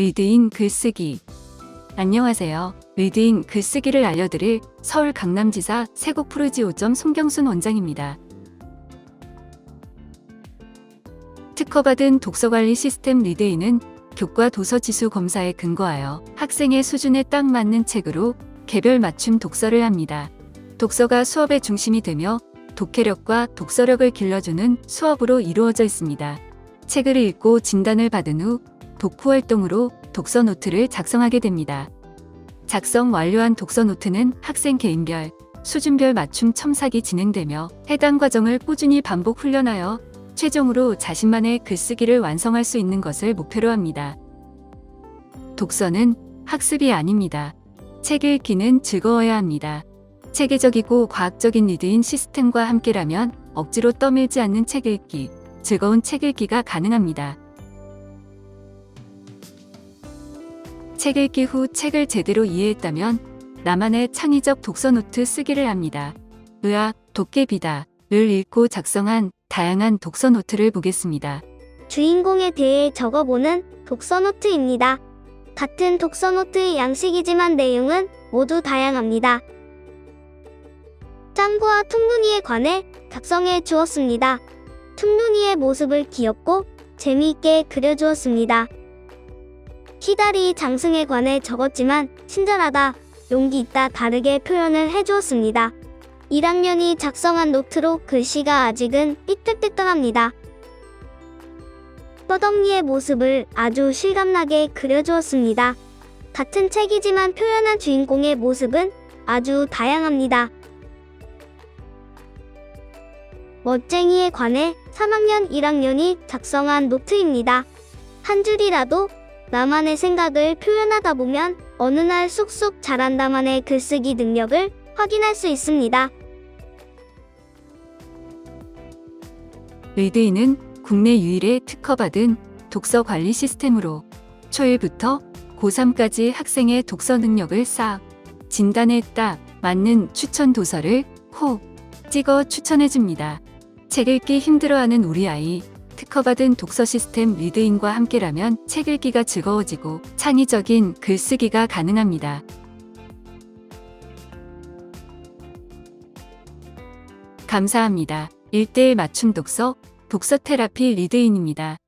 리드인 글쓰기. 안녕하세요. 리드인 글쓰기를 알려드릴 서울 강남지사 세곡 프로지오점 송경순 원장입니다. 특허받은 독서관리 시스템 리드인은 교과 도서 지수 검사에 근거하여 학생의 수준에 딱 맞는 책으로 개별 맞춤 독서를 합니다. 독서가 수업의 중심이 되며 독해력과 독서력을 길러주는 수업으로 이루어져 있습니다. 책을 읽고 진단을 받은 후 독후 활동으로 독서 노트를 작성하게 됩니다. 작성 완료한 독서 노트는 학생 개인별, 수준별 맞춤 첨삭이 진행되며 해당 과정을 꾸준히 반복 훈련하여 최종으로 자신만의 글쓰기를 완성할 수 있는 것을 목표로 합니다. 독서는 학습이 아닙니다. 책 읽기는 즐거워야 합니다. 체계적이고 과학적인 리드인 시스템과 함께라면 억지로 떠밀지 않는 책 읽기, 즐거운 책 읽기가 가능합니다. 책 읽기 후 책을 제대로 이해했다면 나만의 창의적 독서 노트 쓰기를 합니다. 의학, 도깨비다 를 읽고 작성한 다양한 독서 노트를 보겠습니다. 주인공에 대해 적어보는 독서 노트입니다. 같은 독서 노트의 양식이지만 내용은 모두 다양합니다. 짱구와 퉁눈이에 관해 작성해 주었습니다. 퉁눈이의 모습을 귀엽고 재미있게 그려주었습니다. 키다리 장승에 관해 적었지만 친절하다, 용기 있다 다르게 표현을 해주었습니다. 1학년이 작성한 노트로 글씨가 아직은 삐뚤삐뚤합니다. 떠덩이의 모습을 아주 실감나게 그려주었습니다. 같은 책이지만 표현한 주인공의 모습은 아주 다양합니다. 멋쟁이에 관해 3학년 1학년이 작성한 노트입니다. 한 줄이라도 나만의 생각을 표현하다 보면 어느 날 쑥쑥 자란다만의 글쓰기 능력을 확인할 수 있습니다. 리드인은 국내 유일의 특허받은 독서 관리 시스템으로 초1부터 고3까지 학생의 독서 능력을 쌓아 진단에 딱 맞는 추천 도서를 콕 찍어 추천해줍니다. 책 읽기 힘들어하는 우리 아이, 특허받은 독서 시스템 리드인과 함께라면 책 읽기가 즐거워지고 창의적인 글쓰기가 가능합니다. 감사합니다. 1대1 맞춤 독서, 독서 테라피 리드인입니다.